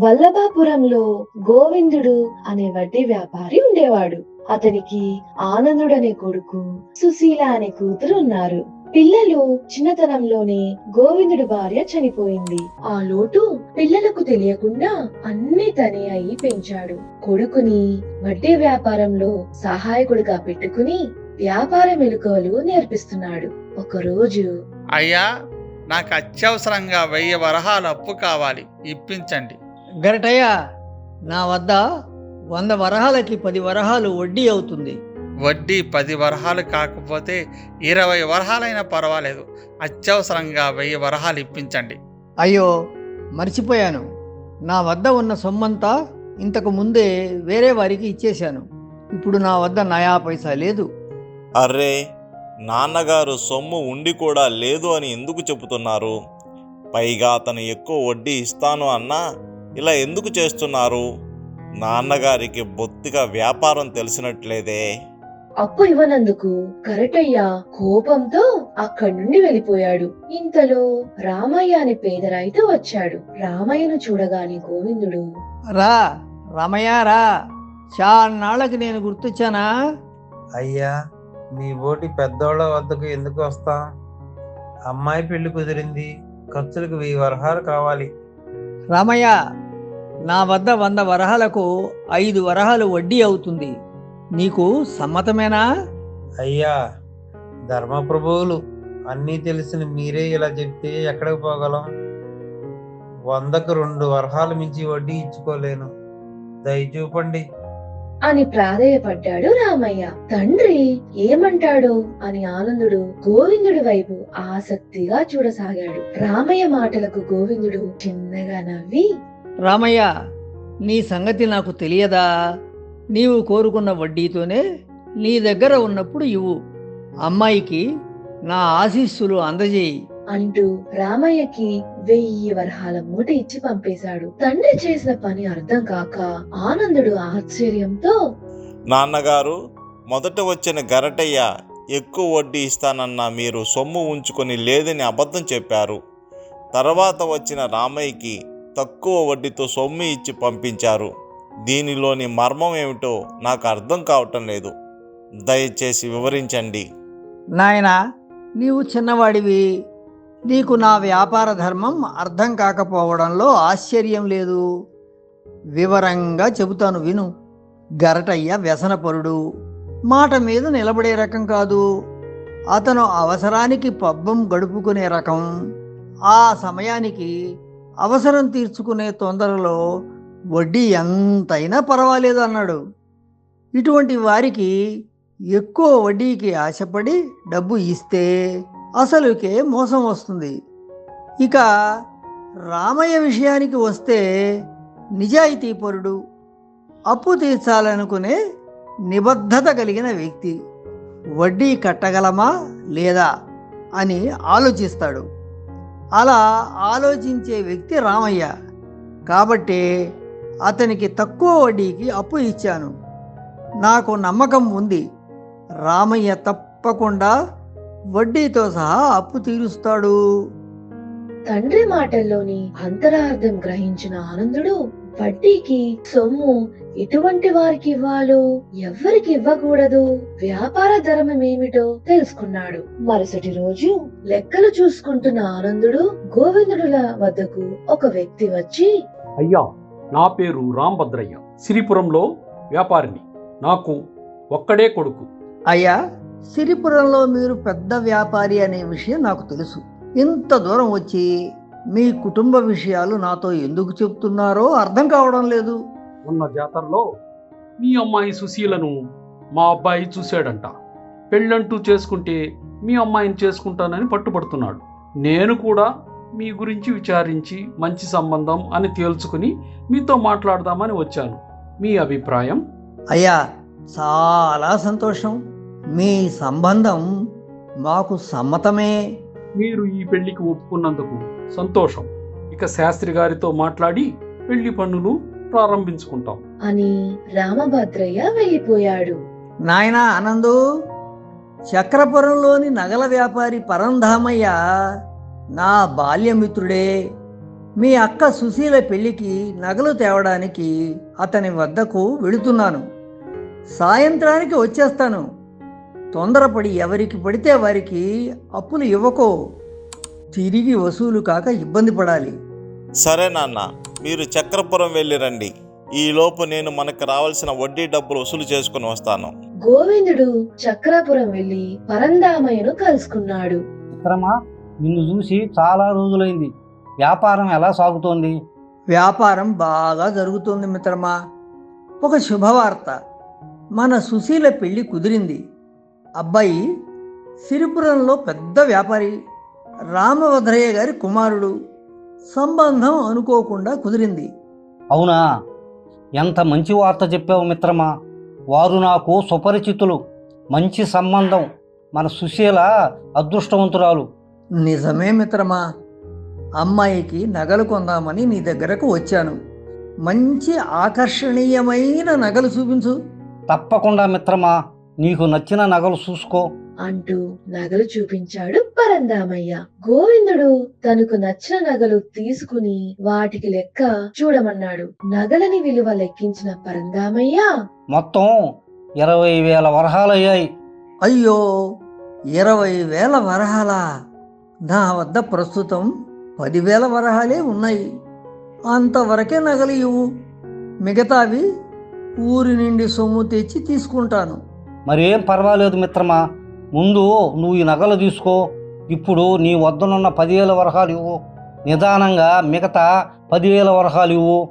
వల్లభాపురంలో గోవిందుడు అనే వడ్డీ వ్యాపారి ఉండేవాడు. అతనికి ఆనందుడు అనే కొడుకు సుశీల అనే కూతురు ఉన్నారు. పిల్లలు చిన్నతనంలోనే గోవిందుడి భార్య చనిపోయింది. ఆ లోటు పిల్లలకు తెలియకుండా అన్ని తనే అయి పెంచాడు. కొడుకుని వడ్డీ వ్యాపారంలో సహాయకుడిగా పెట్టుకుని వ్యాపార మెలకువలు నేర్పిస్తున్నాడు. ఒకరోజు అయ్యా నాకు అత్యవసరంగా వెయ్యి వరహాలు అప్పు కావాలి. ఇప్పించండి. గరటయ్య నా వద్ద వంద వరహాలకి పది వరహాలు వడ్డీ అవుతుంది? వడ్డీ పది వరహాలు కాకపోతే ఇరవై వరహాలైనా పర్వాలేదు. అత్యవసరంగా వెయ్యి వరహాలు ఇప్పించండి. అయ్యో మర్చిపోయాను. నా వద్ద ఉన్న సొమ్మంతా ఇంతకు ముందే వేరే వారికి ఇచ్చేశాను. ఇప్పుడు నా వద్ద నయా పైసా లేదు. అర్రే నాన్నగారు సొమ్ము ఉండి కూడా లేదు అని ఎందుకు చెబుతున్నారు? పైగా అతను ఎక్కువ వడ్డీ ఇస్తాను అన్నా ఇలా ఎందుకు చేస్తున్నారు? నాన్నగారికి బొత్తిగా వ్యాపారం తెలిసినట్లేదే. అప్పు ఇవ్వనందుకు కరటయ్య కోపంతో అక్కడి నుండి వెళ్ళిపోయాడు. ఇంతలో రామయ్య అనే పేద రైతు వచ్చాడు. రామయ్యను చూడగానే గోవిందుడు రా రమయ్య రా. చాన్నాళ్ళకి నేను గుర్తొచ్చానా? అయ్యా మీ బోటి పెద్దోళ్ళ వద్దకు ఎందుకు వస్తాం? అమ్మాయి పెళ్ళి కుదిరింది ఖర్చులకు వెయ్యి వరహాలు కావాలి. రామయ్య నా వద్ద వంద వరహాలకు ఐదు వరహాలు వడ్డీ అవుతుంది. నీకు సమ్మతమేనా? అయ్యా ధర్మప్రభువులు అన్నీ తెలిసిన మీరే ఇలా చెప్తే ఎక్కడికి పోగలం? వందకు రెండు వరహాలు మించి వడ్డీ ఇచ్చుకోలేను. దయచూపండి అని ప్రాధేయపడ్డాడు రామయ్య. తండ్రి ఏమంటాడో? అని ఆనందుడు గోవిందుడి వైపు ఆసక్తిగా చూడసాగాడు. రామయ్య మాటలకు గోవిందుడు చిన్నగా నవ్వి రామయ్య నీ సంగతి నాకు తెలియదా? నీవు కోరుకున్న వడ్డీతోనే నీ దగ్గర ఉన్నప్పుడు ఇవ్వు. అమ్మాయికి నా ఆశీస్సులు అందజేయి. అంటూ రామయ్యకి వెయ్యి వరహాల మూట ఇచ్చి పంపేశాడు. తండ్రి చేసిన పని అర్థం కాక ఆనందుడు ఆశ్చర్యంతో నాన్నగారు మొదట వచ్చిన గరటయ్య ఎక్కువ వడ్డీ ఇస్తానన్న మీరు సొమ్ము ఉంచుకొని లేదని అబద్ధం చెప్పారు. తర్వాత వచ్చిన రామయ్యకి తక్కువ వడ్డీతో సొమ్ము ఇచ్చి పంపించారు. దీనిలోని మర్మం ఏమిటో నాకు అర్థం కావటం లేదు. దయచేసి వివరించండి. నాయనా నీవు చిన్నవాడివి. నీకు నా వ్యాపార ధర్మం అర్థం కాకపోవడంలో ఆశ్చర్యం లేదు. వివరంగా చెబుతాను విను. గరటయ్య వ్యసనపరుడు. మాట మీద నిలబడే రకం కాదు. అతను అవసరానికి పబ్బం గడుపుకునే రకం. ఆ సమయానికి అవసరం తీర్చుకునే తొందరలో వడ్డీ ఎంతైనా పర్వాలేదు అన్నాడు ఇటువంటి వారికి ఎక్కువ వడ్డీకి ఆశపడి డబ్బు ఇస్తే అసలుకే మోసం వస్తుంది. ఇక రామయ్య విషయానికి వస్తే నిజాయితీపరుడు అప్పు తీర్చాలనుకునే నిబద్ధత కలిగిన వ్యక్తి వడ్డీ కట్టగలమా లేదా అని ఆలోచిస్తాడు. అలా ఆలోచించే వ్యక్తి రామయ్య. కాబట్టి అతనికి తక్కువ వడ్డీకి అప్పు ఇచ్చాను. నాకు నమ్మకం ఉంది. రామయ్య తప్పకుండా వడ్డీతో సహా అప్పు తీరుస్తాడు. తండ్రి మాటల్లోని అంతరార్థం గ్రహించిన ఆనందుడు వడ్డీకి సొమ్ము ఎటువంటి వారికి ఇవ్వాలో ఎవ్వరికి ఇవ్వకూడదు. వ్యాపార ధర్మం ఏమిటో తెలుసుకున్నాడు. మరుసటి రోజు లెక్కలు చూసుకుంటున్న ఆనందుడు గోవిందుడుల వద్దకు ఒక వ్యక్తి వచ్చి అయ్యా నా పేరు రాంభద్రయ్య. సిరిపురంలో వ్యాపారిని. నాకు ఒక్కడే కొడుకు. అయ్యా సిరిపురంలో మీరు పెద్ద వ్యాపారి అనే విషయం నాకు తెలుసు. ఇంత దూరం వచ్చి మీ కుటుంబ విషయాలు నాతో ఎందుకు చెప్తున్నారో అర్థం కావడం లేదు. ఉన్న జాతరలో మీ అమ్మాయి సుశీలను మా అబ్బాయి చూశాడంట. పెళ్ళంటూ చేసుకుంటే మీ అమ్మాయిని చేసుకుంటానని పట్టుబడుతున్నాడు. నేను కూడా మీ గురించి విచారించి మంచి సంబంధం అని తేల్చుకుని మీతో మాట్లాడదామని వచ్చాను. మీ అభిప్రాయం? అయ్యా చాలా సంతోషం. మీ సంబంధం మాకు సమ్మతమే. మీరు ఈ పెళ్ళికి ఒప్పుకున్నందుకు సంతోషం. ఇక శాస్త్రి గారితో మాట్లాడి పెళ్ళి పనులు ప్రారంభించుకుంటాం. అని రామభద్రయ్య వెళ్ళిపోయాడు. నాయనా ఆనందు చక్రపురంలోని నగల వ్యాపారి పరంధామయ్య నా బాల్యమిత్రుడే. మీ అక్క సుశీల పెళ్ళికి నగలు తేవడానికి అతని వద్దకు వెళుతున్నాను. సాయంత్రానికి వచ్చేస్తాను. తొందరపడి ఎవరికి పడితే వారికి అప్పులు ఇవ్వకో. తిరిగి వసూలు కాక ఇబ్బంది పడాలి. సరే నాన్న మీరు చక్రపురం వెళ్ళి రండి ఈలోపు నేను మనకు రావాల్సిన వడ్డీ డబ్బులు వసూలు చేసుకుని వస్తాను. గోవిందుడు చక్రాపురం వెళ్ళి పరందామయ్యను కలుసుకున్నాడు. మిత్రమా నిన్ను చూసి చాలా రోజులైంది. వ్యాపారం ఎలా సాగుతోంది? వ్యాపారం బాగా జరుగుతుంది మిత్రమా. ఒక శుభవార్త. మన సుశీల పెళ్ళి కుదిరింది. అబ్బాయి సిరిపురంలో పెద్ద వ్యాపారి రామభద్రయ్య గారి కుమారుడు. సంబంధం అనుకోకుండా కుదిరింది. అవునా? ఎంత మంచి వార్త చెప్పావు మిత్రమా? వారు నాకు సుపరిచితులు. మంచి సంబంధం. మన సుశీల అదృష్టవంతురాలు. నిజమే మిత్రమా? అమ్మాయికి నగలు కొందామని నీ దగ్గరకు వచ్చాను. మంచి ఆకర్షణీయమైన నగలు చూపించు. తప్పకుండా మిత్రమా. నీకు నచ్చిన నగలు చూసుకో. అంటూ నగలు చూపించాడు పరందామయ్య. గోవిందుడు తనకు నచ్చిన నగలు తీసుకుని వాటికి లెక్క చూడమన్నాడు. నగలని విలువ లెక్కించిన పరందామయ్య మొత్తం ఇరవై వేల వరహాలయ్యాయి అయ్యో ఇరవై వేల వరహాలా? నా వద్ద ప్రస్తుతం పదివేల వరహాలే ఉన్నాయి. అంతవరకే నగలు ఇవ్వు. మిగతావి ఊరి నుండి సొమ్ము తెచ్చి తీసుకుంటాను. మరేం పర్వాలేదు మిత్రమా? ముందు నువ్వు ఈ నగలు తీసుకో. ఇప్పుడు నీ వద్దనున్న పదివేల వరహాలు ఇవ్వు. నిదానంగా మిగతా పదివేల వరహాలు ఇవ్వు.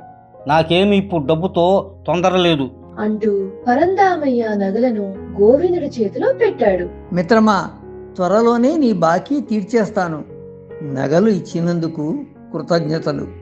నాకేమి ఇప్పుడు డబ్బుతో తొందర లేదు. అంటూ పరందామయ్య నగలను గోవిందుడి చేతిలో పెట్టాడు. మిత్రమా త్వరలోనే నీ బాకీ తీర్చేస్తాను. నగలు ఇచ్చినందుకు కృతజ్ఞతలు.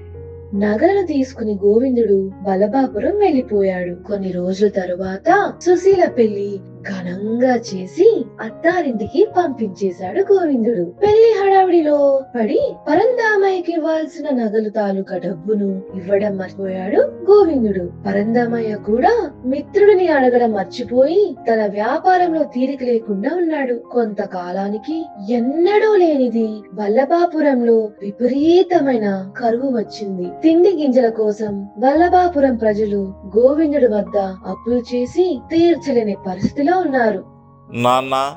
నగలను తీసుకుని గోవిందుడు బలబాపురం వెళ్ళిపోయాడు కొన్ని రోజుల తరువాత సుశీల పెళ్ళి ఘనంగా చేసి అత్తారింటికి పంపించేశాడు గోవిందుడు. పెళ్ళి హడావిడిలో పడి పరందామయ్యకి ఇవ్వాల్సిన నగలు తాలూకా డబ్బును ఇవ్వడం మర్చిపోయాడు గోవిందుడు. పరందామయ్య కూడా మిత్రుడిని అడగడం మర్చిపోయి తన వ్యాపారంలో తీరిక లేకుండా ఉన్నాడు. కొంతకాలానికి ఎన్నడూ లేనిది వల్లభాపురంలో విపరీతమైన కరువు వచ్చింది. తిండి గింజల కోసం వల్లభాపురం ప్రజలు గోవిందుడి వద్ద అప్పులు చేసి తీర్చలేని పరిస్థితిలో ఉన్నారు. నాన్న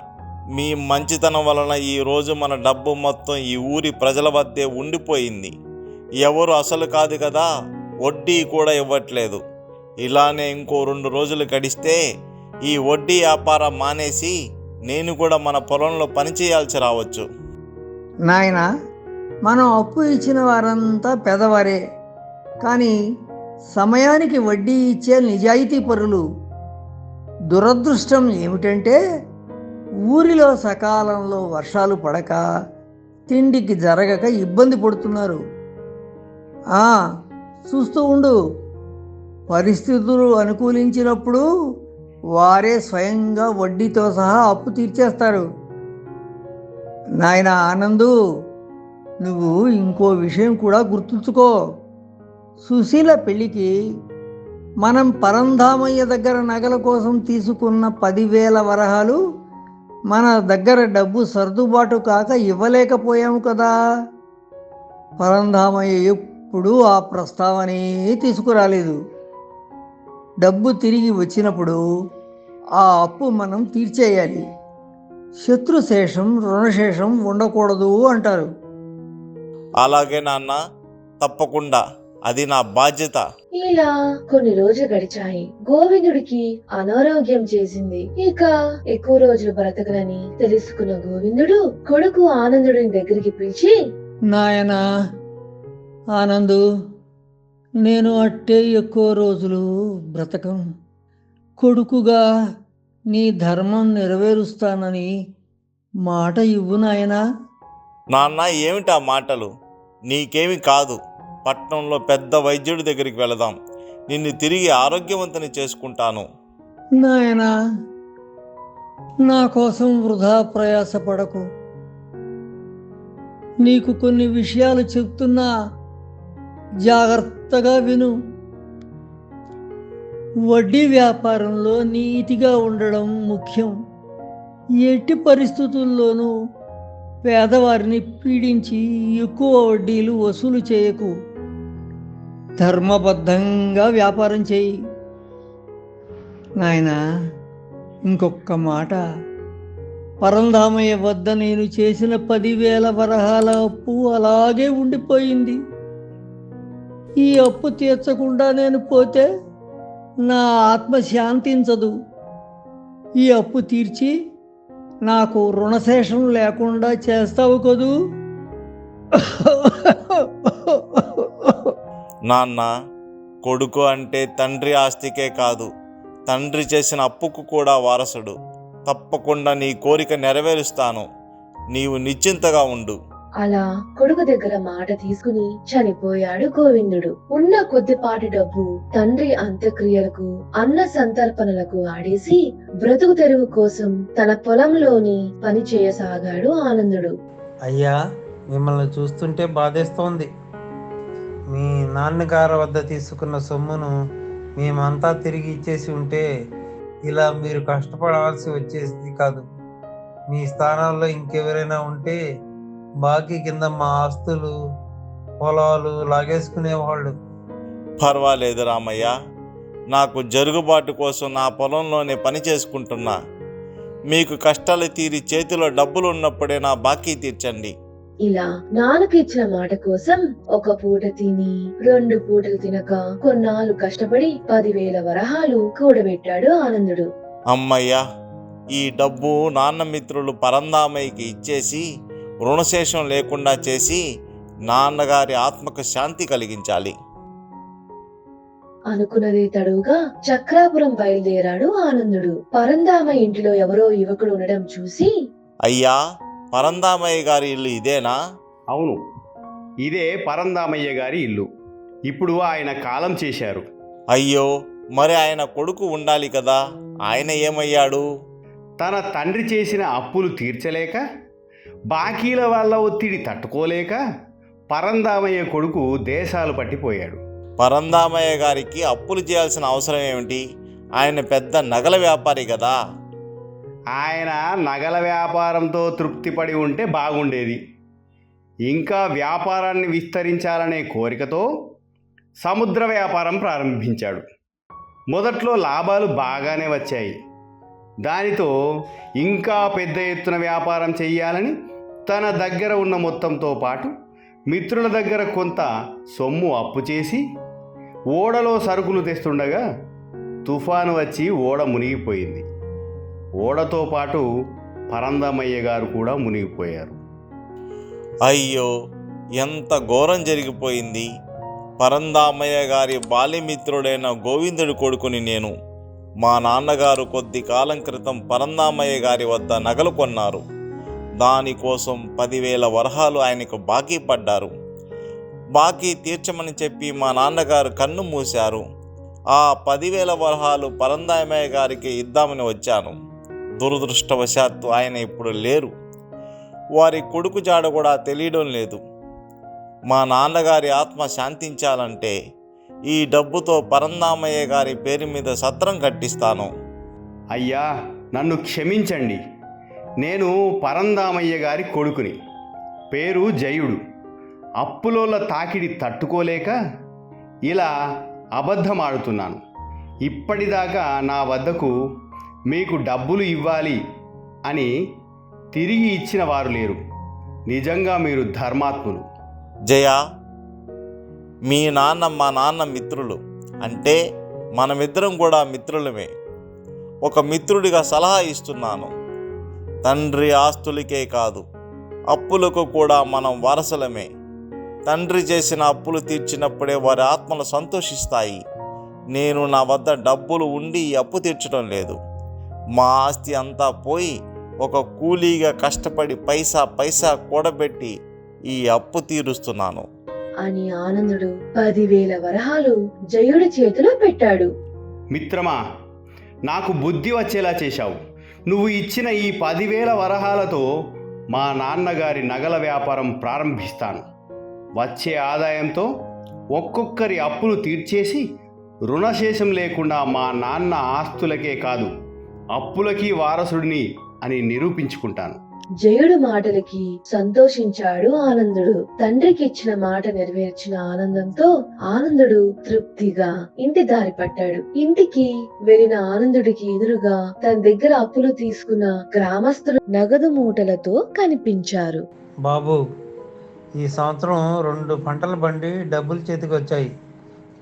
మీ మంచితనం వలన ఈ రోజు మన డబ్బు మొత్తం ఈ ఊరి ప్రజల వద్దే ఉండిపోయింది. ఎవరు అసలు కాదు కదా వడ్డీ కూడా ఇవ్వట్లేదు. ఇలానే ఇంకో రెండు రోజులు గడిస్తే ఈ వడ్డీ వ్యాపారం మానేసి నేను కూడా మన పొలంలో పనిచేయాల్సి రావచ్చు. నాయనా మనం అప్పు ఇచ్చిన వారంతా పెదవారే. కానీ సమయానికి వడ్డీ ఇచ్చే నిజాయితీ పరులు దురదృష్టం ఏమిటంటే ఊరిలో సకాలంలో వర్షాలు పడక తిండికి జరగక ఇబ్బంది పడుతున్నారు. చూస్తూ ఉండు. పరిస్థితులు అనుకూలించినప్పుడు వారే స్వయంగా వడ్డీతో సహా అప్పు తీర్చేస్తారు. నాయన ఆనందు నువ్వు ఇంకో విషయం కూడా గుర్తుంచుకో. సుశీల పెళ్ళికి మనం పరంధామయ్య దగ్గర నగల కోసం తీసుకున్న పదివేల వరహాలు మన దగ్గర డబ్బు సర్దుబాటు కాక ఇవ్వలేకపోయాము కదా. పరంధామయ్య ఎప్పుడూ ఆ ప్రస్తావనే తీసుకురాలేదు. డబ్బు తిరిగి వచ్చినప్పుడు ఆ అప్పు మనం తీర్చేయాలి. శత్రుశేషం రుణశేషం ఉండకూడదు అంటారు. అలాగే నాన్న తప్పకుండా. అది నా బాధ్యత. ఇలా కొన్ని రోజులు గడిచాయి. గోవిందుడికి అనారోగ్యం చేసింది. ఇక ఎక్కువ రోజులు బ్రతకనని తెలుసుకున్న గోవిందుడు కొడుకు ఆనందుడిని దగ్గరికి పిలిచి నాయనా ఆనందు నేను అట్టే ఎక్కువ రోజులు బ్రతకం. కొడుకుగా నీ ధర్మం నెరవేరుస్తానని మాట ఇవ్వు నాయనా. నాన్న ఏమిటి మాటలు? నీకేమి కాదు. పట్నంలో పెద్ద వైద్యుడి దగ్గరికి వెళదాం. నిన్ను తిరిగి ఆరోగ్యవంతుని చేసుకుంటాను. నాయనా నా కోసం వృధా ప్రయాసపడకు. నీకు కొన్ని విషయాలు చెప్తున్నా జాగ్రత్తగా విను. వడ్డీ వ్యాపారంలో నీతిగా ఉండడం ముఖ్యం. ఎట్టి పరిస్థితుల్లోనూ పేదవారిని పీడించి ఎక్కువ వడ్డీలు వసూలు చేయకు. ధర్మబద్ధంగా వ్యాపారం చేయి. నాయనా ఇంకొక మాట. పరంధామయ్య వద్ద నేను చేసిన పదివేల వరహాల అప్పు అలాగే ఉండిపోయింది. ఈ అప్పు తీర్చకుండా నేను పోతే నా ఆత్మ శాంతించదు. ఈ అప్పు తీర్చి నాకు రుణశేషం లేకుండా చేస్తావు కదూ? నాన్న కొడుకు అంటే తండ్రి ఆస్తికే కాదు. తండ్రి చేసిన అప్పుకు కూడా వారసుడు. తప్పకుండా నీ కోరిక నెరవేరుస్తాను. నీవు నిశ్చింతగా ఉండు. అలా కొడుకు దగ్గర మాట తీసుకుని చనిపోయాడు గోవిందుడు. ఉన్న కొద్దిపాటి డబ్బు తండ్రి అంత్యక్రియలకు అన్న సంతర్పణలకు ఆడేసి బ్రతుకు తెరువు కోసం తన పొలంలోని పని చేయసాగాడు ఆనందుడు. అయ్యా మిమ్మల్ని చూస్తుంటే బాధేస్తోంది. మీ నాన్నగారి వద్ద తీసుకున్న సొమ్మును మేమంతా తిరిగి ఇచ్చేసి ఉంటే ఇలా మీరు కష్టపడాల్సి వచ్చేది కాదు. మీ స్థానాల్లో ఇంకెవరైనా ఉంటే బాకీ కింద మా ఆస్తులు పొలాలు లాగేసుకునేవాళ్ళు. పర్వాలేదు రామయ్య. నాకు జరుగుబాటు కోసం నా పొలంలోనే పని చేసుకుంటున్నా. మీకు కష్టాలు తీరి చేతిలో డబ్బులు ఉన్నప్పుడే నా బాకీ తీర్చండి. ఇలా నాన్నకు ఇచ్చిన మాట కోసం ఒక పూట తిని రెండు పూటలు తినక కొన్నాళ్ళు కష్టపడి పదివేల వరహాలు కూడబెట్టాడు ఆనందుడు. అమ్మయ్యా ఈ డబ్బు నాన్న మిత్రులు పరందామయ్యకి ఇచ్చేసి రుణశేషం లేకుండా చేసి నాన్నగారి ఆత్మకు శాంతి కలిగించాలి. అనుకున్నది తడువుగా చక్రాపురం బయలుదేరాడు ఆనందుడు. పరందామ ఇంటిలో ఎవరో యువకుడు ఉండడం చూసి అయ్యా పరందామయ్య గారి ఇల్లు ఇదేనా? అవును. ఇదే పరందామయ్య గారి ఇల్లు. ఇప్పుడు ఆయన కాలం చేశారు. అయ్యో మరి ఆయన కొడుకు ఉండాలి కదా? ఆయన ఏమయ్యాడు? తన తండ్రి చేసిన అప్పులు తీర్చలేక బాకీల వల్ల ఒత్తిడి తట్టుకోలేక పరందామయ్య కొడుకు దేశాలు పట్టిపోయాడు. పరందామయ్య గారికి అప్పులు చేయాల్సిన అవసరం ఏమిటి? ఆయన పెద్ద నగల వ్యాపారి కదా. ఆయన నగల వ్యాపారంతో తృప్తిపడి ఉంటే బాగుండేది. ఇంకా వ్యాపారాన్ని విస్తరించాలనే కోరికతో సముద్ర వ్యాపారం ప్రారంభించాడు. మొదట్లో లాభాలు బాగానే వచ్చాయి. దానితో ఇంకా పెద్ద ఎత్తున వ్యాపారం చెయ్యాలని తన దగ్గర ఉన్న మొత్తంతో పాటు మిత్రుల దగ్గర కొంత సొమ్ము అప్పు చేసి ఓడలో సరుకులు తెస్తుండగా తుఫాను వచ్చి ఓడ మునిగిపోయింది. ఓడతో పాటు పరందమయ్య గారు కూడా మునిగిపోయారు. అయ్యో ఎంత ఘోరం జరిగిపోయింది. పరందామయ్య గారి బాల్యమిత్రుడైన గోవిందుడి కొడుకుని నేను మా నాన్నగారు కొద్ది కాలం క్రితం పరందామయ్య గారి వద్ద నగలు కొన్నారు. దానికోసం పదివేల వరహాలు ఆయనకు బాకీ పడ్డారు. బాకీ తీర్చమని చెప్పి మా నాన్నగారు కన్ను మూశారు. ఆ పదివేల వరహాలు పరందామయ్య గారికి ఇద్దామని వచ్చాను. దురదృష్టవశాత్తు ఆయన ఇప్పుడు లేరు. వారి కొడుకు జాడ కూడా తెలియడం లేదు. మా నాన్నగారి ఆత్మ శాంతించాలంటే ఈ డబ్బుతో పరందామయ్య గారి పేరు మీద సత్రం కట్టిస్తాను. అయ్యా నన్ను క్షమించండి. నేను పరందామయ్య గారి కొడుకుని. పేరు జయుడు. అప్పులోల తాకిడి తట్టుకోలేక ఇలా అబద్ధమాడుతున్నాను. ఇప్పటిదాకా నా వద్దకు మీకు డబ్బులు ఇవ్వాలి అని తిరిగి ఇచ్చిన వారు లేరు. నిజంగా మీరు ధర్మాత్ములు. జయ మీ నాన్న మా నాన్న మిత్రులు. అంటే మనమిద్దరం కూడా మిత్రులమే. ఒక మిత్రుడిగా సలహా ఇస్తున్నాను. తండ్రి ఆస్తులకే కాదు అప్పులకు కూడా మనం వారసలమే. తండ్రి చేసిన అప్పులు తీర్చినప్పుడే వారి ఆత్మలు సంతోషిస్తాయి. నేను నా వద్ద డబ్బులు ఉండి ఈ అప్పు తీర్చడం లేదు. మా ఆస్తి అంతా పోయి ఒక కూలీగా కష్టపడి పైసా పైసా కూడబెట్టి ఈ అప్పు తీరుస్తున్నాను. అని ఆనందుడు పదివేల వరహాలు జయుడి చేతిలో పెట్టాడు. మిత్రమా నాకు బుద్ధి వచ్చేలా చేశావు. నువ్వు ఇచ్చిన ఈ పదివేల వరహాలతో మా నాన్నగారి నగల వ్యాపారం ప్రారంభిస్తాను. వచ్చే ఆదాయంతో ఒక్కొక్కరి అప్పులు తీర్చేసి రుణశేషం లేకుండా మా నాన్న ఆస్తులకే కాదు అప్పులకి వారసుడిని అని నిరూపించుకుంటాను. జయుడు మాటలకి సంతోషించాడు ఆనందుడు. తండ్రికి ఇచ్చిన మాట నెరవేర్చిన ఆనందంతో ఆనందుడు తృప్తిగా ఇంటి దారి పట్టాడు. ఇంటికి వెళ్ళిన ఆనందుడికి ఎదురుగా తన దగ్గర అప్పులు తీసుకున్న గ్రామస్తులు నగదు మూటలతో కనిపించారు. బాబు ఈ సంవత్సరం రెండు పంటల బండి డబ్బులు చేతికి వచ్చాయి.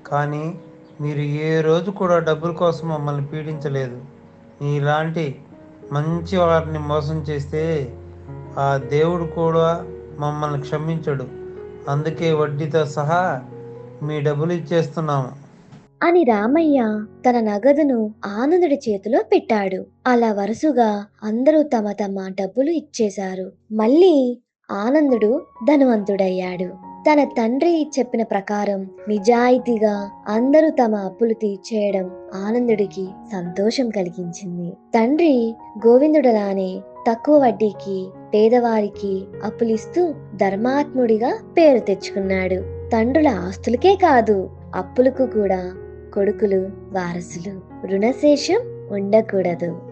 కానీ మీరు ఏ రోజు కూడా డబ్బుల కోసం మమ్మల్ని పీడించలేదు. మీలాంటి మంచి వారిని మోసం చేస్తే ఆ దేవుడు కూడా మమ్మల్ని క్షమించడు. అందుకే వడ్డీతో సహా మీ డబ్బులు ఇచ్చేస్తున్నాము. అని రామయ్య తన నగదును ఆనందుడి చేతిలో పెట్టాడు. అలా వరుసగా అందరూ తమ తమ డబ్బులు ఇచ్చేశారు. మళ్ళీ ఆనందుడు ధనవంతుడయ్యాడు. తన తండ్రి చెప్పిన ప్రకారం నిజాయితీగా అందరూ తమ అప్పులు తీర్చేయడం ఆనందుడికి సంతోషం కలిగించింది. తండ్రి గోవిందుడలానే తక్కువ వడ్డీకి పేదవారికి అప్పులిస్తూ ధర్మాత్ముడిగా పేరు తెచ్చుకున్నాడు. తండ్రుల ఆస్తులకే కాదు అప్పులకు కూడా కొడుకులు వారసులు రుణశేషం ఉండకూడదు.